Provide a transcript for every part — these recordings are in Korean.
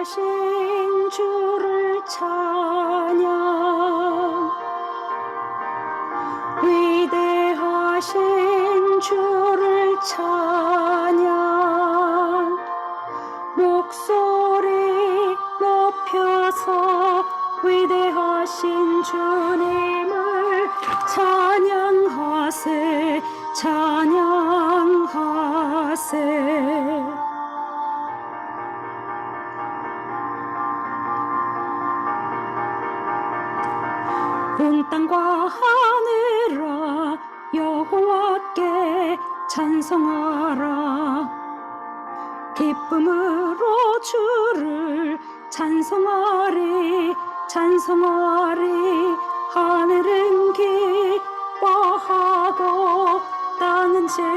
위대하신 주를 찬양. 위대하신 주를 찬양. 목소리 높여서 위대 하신 주님을 찬양하세 찬양하세. 온 땅과 하늘아 여호와께 찬송하라. 기쁨으로 주를 찬송하리 찬송하리 하늘은 기뻐하고 땅은 즐거워하며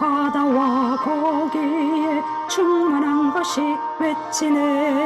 바다와 거기에 충만한 것이 외치네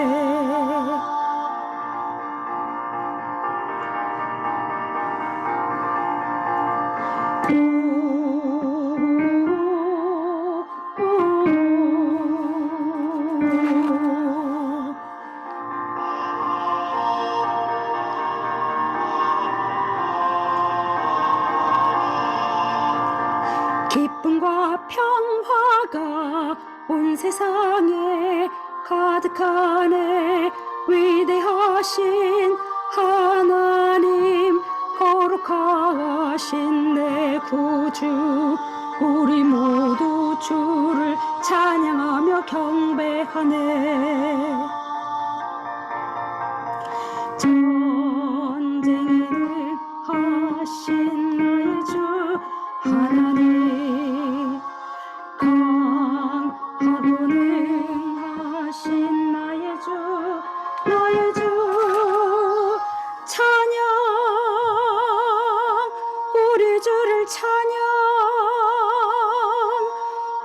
기쁨과 평화가 온 세상에 가득하네. 위대하신 하나님 거룩하신 내 구주 우리 모두 주를 찬양하며 경배하네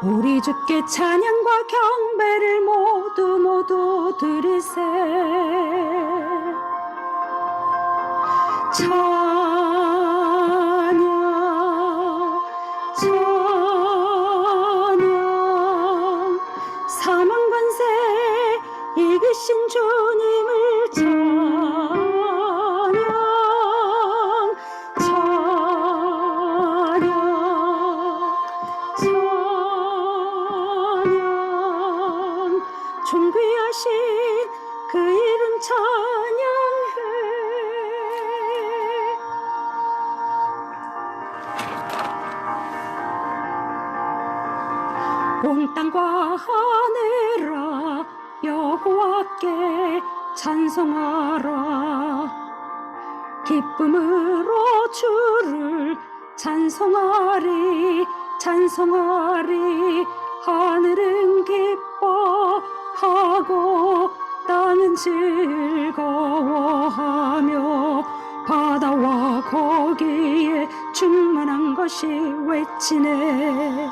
우리 주께 찬양과 경배를 모두 모두 드리세. 찬양 찬양. 사망 관세 이기신 주님을 하신 그 이름 찬양해 온 땅과 하늘아 여호와께 찬송하라. 기쁨으로 주를 찬송하리 찬송하리. 하늘은 기뻐 하고 땅은 즐거워하며 바다와 거기에 충만한 것이 외치네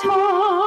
찬양 찬양